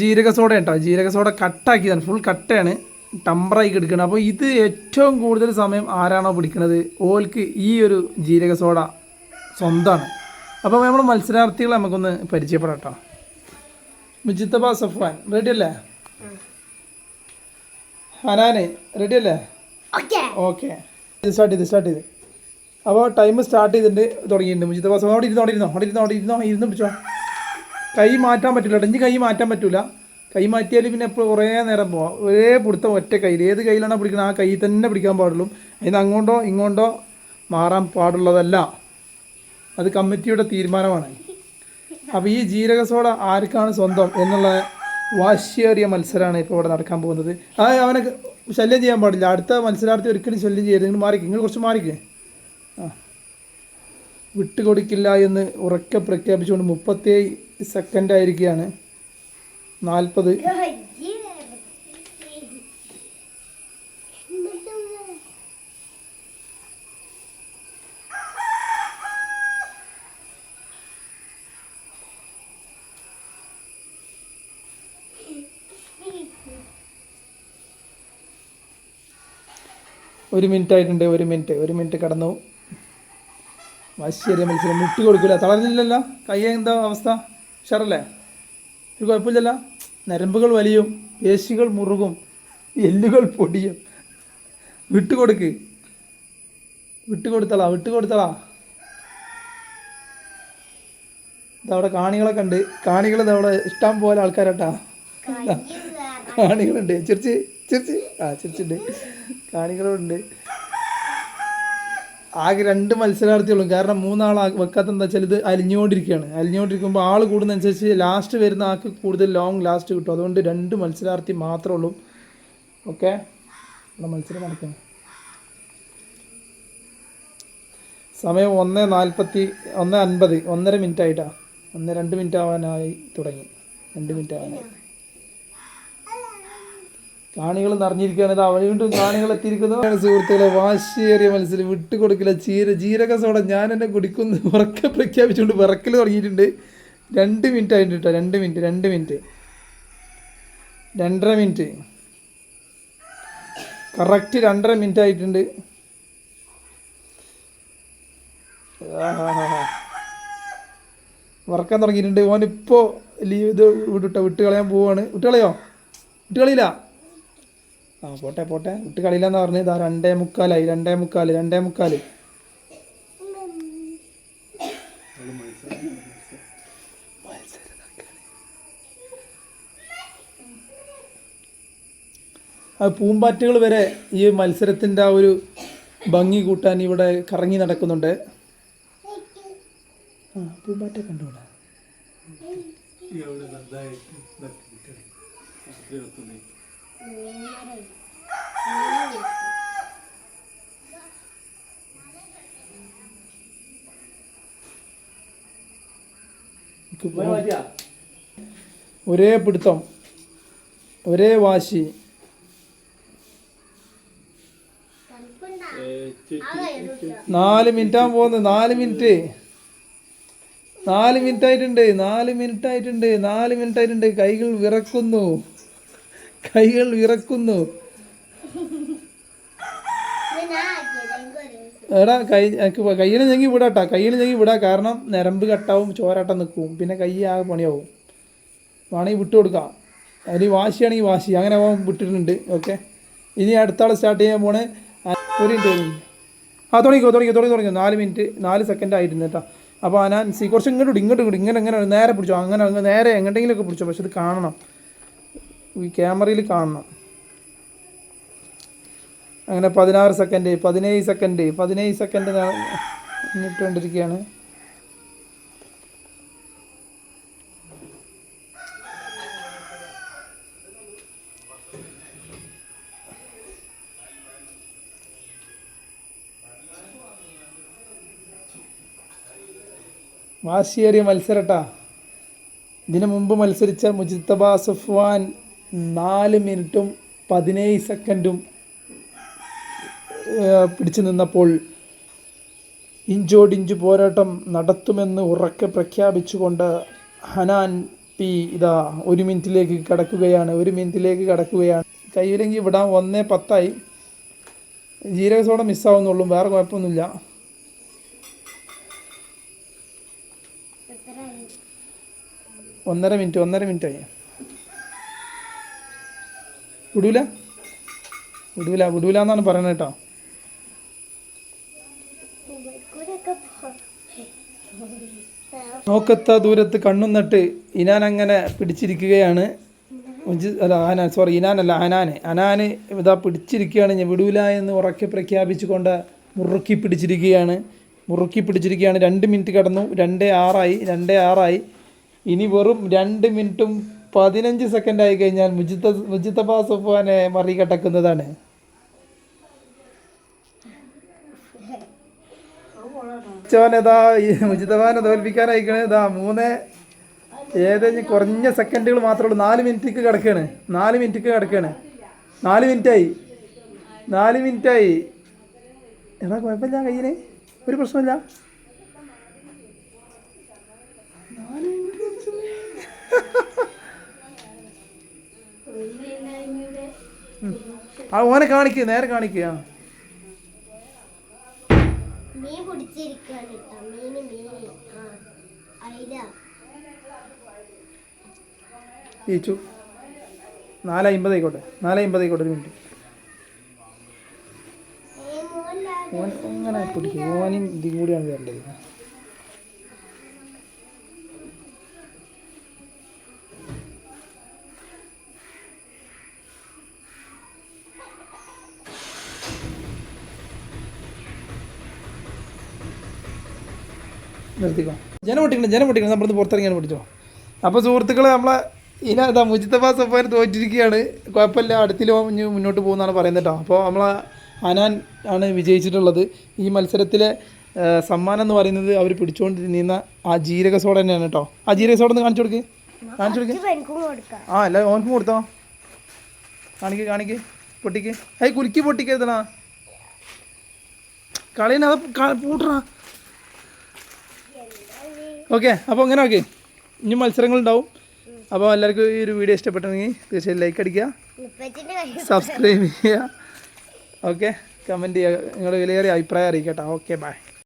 ജീരക സോഡ കേട്ടോ ജീരക സോഡ കട്ടാക്കിയതാണ്. ഫുൾ കട്ടയാണ്. ടമ്പറായി എടുക്കുന്നത് അപ്പോൾ ഇത് ഏറ്റവും കൂടുതൽ സമയം ആരാണോ പിടിക്കുന്നത് ഓൽക്ക് ഈ ഒരു ജീരക സോഡ സ്വന്തമാണ് അപ്പോൾ നമ്മൾ മത്സരാർത്ഥികളെ നമുക്കൊന്ന് പരിചയപ്പെടാം കേട്ടോ മുജിത്തബ സഫ്വാൻ റെഡി അല്ലേ? ഹനാന് റെഡി അല്ലേ? ഓക്കെ ഓക്കെ ഇത് സ്റ്റാർട്ട് ചെയ്ത് സ്റ്റാർട്ട് ചെയ്ത്. അപ്പോൾ ടൈം സ്റ്റാർട്ട് ചെയ്തിട്ടുണ്ട് തുടങ്ങിയിട്ടുണ്ട്. മുജിത്തബ സഫ്വാൻ അവിടെ ഇരുന്നോ അവിടെ ഇരുന്നോ അവിടെ ഇരുന്നോ അവിടെ ഇരുന്നോ ഇരുന്ന് പിടിച്ചോ. കൈ മാറ്റാൻ പറ്റില്ല ഇടഞ്ഞ് കൈ മാറ്റാൻ പറ്റില്ല കൈ മാറ്റിയാൽ പിന്നെ എപ്പോൾ കുറേ നേരം പോവാം. ഒരേ പിടുത്തം ഒറ്റ കയ്യിൽ ഏത് കയ്യിലാണോ പിടിക്കുന്നത് ആ കൈ തന്നെ പിടിക്കാൻ പാടുള്ളൂ. അതിന് അങ്ങോട്ടോ ഇങ്ങോട്ടോ മാറാൻ പാടുള്ളതല്ല. അത് കമ്മിറ്റിയുടെ തീരുമാനമാണ്. അപ്പോൾ ഈ ജീരക സോഡ ആർക്കാണ് സ്വന്തം എന്നുള്ള വാശിയേറിയ മത്സരമാണ് ഇപ്പോൾ ഇവിടെ നടക്കാൻ പോകുന്നത്. ആ അവനെ ശല്യം ചെയ്യാൻ പാടില്ല. അടുത്ത മത്സരാർത്ഥി ഒരിക്കലും ശല്യം ചെയ്യരുത്. നിങ്ങൾ മാറിക്ക്. നിങ്ങൾ കുറച്ച് മാറിക്ക്. ആ. വിട്ടുകൊടുക്കില്ല എന്ന് ഉറക്കെ പ്രഖ്യാപിച്ചുകൊണ്ട് മുപ്പത്തേഴ് സെക്കൻഡ് ആയിരിക്കുകയാണ് നാൽപ്പത് ഒരു മിനിറ്റ് ആയിട്ടുണ്ട് ഒരു മിനിറ്റ് ഒരു മിനിറ്റ് കടന്നു. വശ്ശേരിയ മത്സരം മുട്ടി കൊടുക്കില്ല തളർന്നില്ലല്ലോ? കൈ എന്താ അവസ്ഥ? ഉഷാറല്ലേ? ഒരു കുഴപ്പമില്ലല്ല. നരമ്പുകൾ വലിയും പേശികൾ മുറുകും എല്ലുകൾ പൊടിയും. വിട്ടുകൊടുക്ക്. വിട്ടുകൊടുത്തളാ വിട്ടുകൊടുത്തളാ. ഇതവിടെ കാണികളൊക്കെ ഉണ്ട്. കാണികൾ ഇതവിടെ ഇഷ്ടം പോലെ ആൾക്കാരട്ടാ. കാണികളുണ്ട്. ചിരിച്ച് ചിരിച്ച്. ആ ചിരിച്ചുണ്ട് കാണികളുണ്ട്. ആകെ രണ്ട് മത്സരാർത്ഥികളും. കാരണം മൂന്നാൾ വെക്കാത്ത എന്താ വെച്ചാൽ ഇത് അലിഞ്ഞുകൊണ്ടിരിക്കുകയാണ്. അലിഞ്ഞുകൊണ്ടിരിക്കുമ്പോൾ ആൾ കൂടുന്നതനുസരിച്ച് ലാസ്റ്റ് വരുന്ന ആൾക്ക് കൂടുതൽ ലോങ് ലാസ്റ്റ് കിട്ടും. അതുകൊണ്ട് രണ്ട് മത്സരാർത്ഥി മാത്രമേ ഉള്ളൂ. ഓക്കെ നമ്മുടെ മത്സരം നടക്കുന്നു സമയം ഒന്ന് നാൽപ്പത്തി ഒന്ന് അൻപത്. ഒന്നര മിനിറ്റ് ആയിട്ടാണ് ഒന്ന് രണ്ട് മിനിറ്റ് ആവാനായി തുടങ്ങി. രണ്ട് മിനിറ്റ് ആവാനായി. കാണികൾ നിറഞ്ഞിരിക്കുകയാണ് അവരെ വീണ്ടും കാണികൾ എത്തിയിരിക്കുന്നു. സുഹൃത്തുക്കളെ വാശിയേറിയ മനസ്സിൽ വിട്ടുകൊടുക്കില്ല. ചീര ജീരക സോഡ ഞാൻ എന്നെ കുടിക്കുന്നു. ഉറക്കെ പ്രഖ്യാപിച്ചുകൊണ്ട് വിറക്കൽ തുടങ്ങിയിട്ടുണ്ട്. രണ്ട് മിനിറ്റ് ആയിട്ടുണ്ട് കേട്ടോ രണ്ട് മിനിറ്റ് രണ്ട് മിനിറ്റ്. രണ്ടര മിനിറ്റ്. കറക്റ്റ് രണ്ടര മിനിറ്റ് ആയിട്ടുണ്ട്. വറക്കാൻ തുടങ്ങിയിട്ടുണ്ട്. ഓനിപ്പോൾ ലീവ് ഇത് വിട്ട് കളയാൻ പോവാണ്. വിട്ട് കളയോ ആ പോട്ടെ പോട്ടെ. വിട്ട് കളിയില്ലെന്ന് പറഞ്ഞ് ഇതാ രണ്ടേ മുക്കാലായി രണ്ടേ മുക്കാൽ രണ്ടേ മുക്കാൽ. ആ പൂമ്പാറ്റകൾ വരെ ഈ മത്സരത്തിന്റെ ആ ഒരു ഭംഗി കൂട്ടാൻ ഇവിടെ കറങ്ങി നടക്കുന്നുണ്ട്. ആ പൂമ്പാറ്റ എനിക്ക് പോ- ഒരേ പിടുത്തം ഒരേ വാശി. നാല് മിനിറ്റ് ആകാൻ പോകുന്നു നാല് മിനിറ്റ്. നാല് മിനിറ്റ് ആയിട്ടുണ്ട് നാല് മിനിറ്റ് ആയിട്ടുണ്ട് നാല് മിനിറ്റ് ആയിട്ടുണ്ട് കൈകൾ വിറക്കുന്നു കൈകൾ വിറക്കുന്നു. എടാ കൈ എനിക്ക് കയ്യിൽ ഞെങ്ങി വിടാട്ടാ. കയ്യിൽ ഞെങ്ങി വിടാ. കാരണം നരമ്പ് കട്ടാവും ചോരാട്ടം നിൽക്കും. പിന്നെ കൈ ആകെ പണിയാവും. വേണമെങ്കിൽ വിട്ടു കൊടുക്കാം. അതിന് വാശിയാണെങ്കിൽ വാശി. അങ്ങനെ അവൻ വിട്ടിട്ടുണ്ട്. ഓക്കെ. ഇനി അടുത്ത ആൾ സ്റ്റാർട്ട് ചെയ്യാൻ പോണേ ഒരു മിനിറ്റ് ആ തുടങ്ങിക്കോ തുടങ്ങിക്കോ തുടങ്ങി തുടങ്ങി. നാല് മിനിറ്റ് നാല് സെക്കൻഡ് ആയിട്ടുണ്ട് കേട്ടോ. അപ്പോൾ ഞാൻ സി കുറച്ച് ഇങ്ങോട്ട് ഇങ്ങോട്ട് ഇങ്ങോട്ട് ഇങ്ങനെ ഇങ്ങനെ നേരെ പിടിച്ചോ. അങ്ങനെ അങ്ങ് നേരെ എങ്ങോട്ടെങ്കിലുമൊക്കെ പിടിച്ചോ. പക്ഷെ ഇത് കാണണം. ഈ ക്യാമറയിൽ കാണണം. അങ്ങനെ പതിനാറ് സെക്കൻഡ് പതിനേഴ് സെക്കൻഡ് പതിനേഴ് സെക്കൻഡ് ഇട്ടുകൊണ്ടിരിക്കുകയാണ് വാശിയേറിയ മത്സരട്ടാ. ഇതിനു മുമ്പ് മത്സരിച്ച മുജിത്തബ സുഫ്വാൻ നാല് മിനിറ്റും പതിനേഴ് സെക്കൻഡും പിടിച്ചു നിന്നപ്പോൾ ഇഞ്ചോടിഞ്ച് പോരാട്ടം നടത്തുമെന്ന് ഉറക്കെ പ്രഖ്യാപിച്ചുകൊണ്ട് ഹനാൻ പി ഇതാ ഒരു മിനിറ്റിലേക്ക് കടക്കുകയാണ് ഒരു മിനിറ്റിലേക്ക് കടക്കുകയാണ്. കയ്യിലെങ്കിൽ ഇവിടെ ഒന്നേ പത്തായി. ജീരക സോഡ മിസ്സാവുന്നുള്ളൂ വേറെ കുഴപ്പമൊന്നുമില്ല. ഒന്നര മിനിറ്റ് ഒന്നര മിനിറ്റ് ആയി വിടൂല? വിടൂല വിടൂല എന്നാണ് പറയുന്നത് കേട്ടോ. നോക്കത്ത ദൂരത്ത് കണ്ണും നട്ട് ഇനാൻ അങ്ങനെ പിടിച്ചിരിക്കുകയാണ്. അല്ല ആനാൻ സോറി ഇനാനല്ല അനാന്. അനാന് ഇതാ പിടിച്ചിരിക്കുകയാണ് ഞാൻ വിടൂല എന്ന് ഉറക്കെ പ്രഖ്യാപിച്ചുകൊണ്ട് മുറുക്കി പിടിച്ചിരിക്കുകയാണ്. മുറുക്കി പിടിച്ചിരിക്കുകയാണ്. രണ്ട് മിനിറ്റ് കടന്നു. രണ്ട് ആറായി രണ്ട് ആറായി. ഇനി വെറും രണ്ട് മിനിറ്റും പതിനഞ്ച് സെക്കൻഡ് ആയി കഴിഞ്ഞാൽ മുജിത്ത മുജിത്തബാസ് സുഫാനെ മറികടക്കുന്നതാണ്. ചോനതാ ഈ മുജിത്തബാനെ തോൽപ്പിക്കാനായിക്കണേ. ഇതാ മൂന്ന് ഏതെങ്കിലും കുറഞ്ഞ സെക്കൻഡുകൾ മാത്രമേ ഉള്ളൂ. നാല് മിനിറ്റിക്ക് കിടക്കുകയാണ് നാല് മിനിറ്റിക്ക് കിടക്കുകയാണ് നാല് മിനിറ്റായി നാല് മിനിറ്റായി എടാ കുഴപ്പമില്ല കയ്യിന് ഒരു പ്രശ്നമില്ല. ആ ഓനെ കാണിക്കുക നേരെ കാണിക്കുക മീന് മീന്. ആ അയില. ജയിച്ചു നാല് അമ്പത് ആയിക്കോട്ടെ. നാല് അമ്പത് ആയിക്കോട്ടെ ഒരു മിനിറ്റ്. ഓൻ അങ്ങനെ പിടിക്കും? ഓനും ഇതും കൂടിയാണ് വരേണ്ടത്. നിർത്തിക്കോ. ജനം പൊട്ടിക്കണം ജനം പൊട്ടിക്കണം നമ്മളത് പുറത്തിറങ്ങിയാണ് പിടിച്ചോ. അപ്പോൾ സുഹൃത്തുക്കളെ നമ്മളെ ഇന ഇതാ മുജിത്തബ സഫാൻ തോറ്റിരിക്കുകയാണ്. കുഴപ്പമില്ല അടുത്തിലോ ഇനി മുന്നോട്ട് പോകുന്നതാണ് പറയുന്നത് കേട്ടോ. അപ്പോൾ നമ്മളെ അനാൻ ആണ് വിജയിച്ചിട്ടുള്ളത്. ഈ മത്സരത്തിലെ സമ്മാനം എന്ന് പറയുന്നത് അവർ പിടിച്ചുകൊണ്ടിരുന്ന ആ ജീരക സോഡ തന്നെയാണ് കേട്ടോ. ആ ജീരക സോഡ ഒന്ന് കാണിച്ചു കൊടുക്ക്. കാണിച്ചു കൊടുക്കാം. ആ അല്ല ഓൻക്കും കൊടുത്തോ? കാണിക്ക് കാണിക്ക്. പൊട്ടിക്ക്. ഏയ് കുലുക്കി പൊട്ടിക്കരുതണ കളീന അത് പൂട്ടണ ഓക്കെ അപ്പോൾ അങ്ങനെ ഓക്കെ ഇനി മത്സരങ്ങളുണ്ടാവും. അപ്പോൾ എല്ലാവർക്കും ഈ ഒരു വീഡിയോ ഇഷ്ടപ്പെട്ടെങ്കിൽ തീർച്ചയായും ലൈക്ക് അടിക്കുക സബ്സ്ക്രൈബ് ചെയ്യുക. ഓക്കെ കമന്റ് ചെയ്യുക. നിങ്ങളുടെ വിലയേറിയ അഭിപ്രായം അറിയിക്കട്ടോ. Okay bye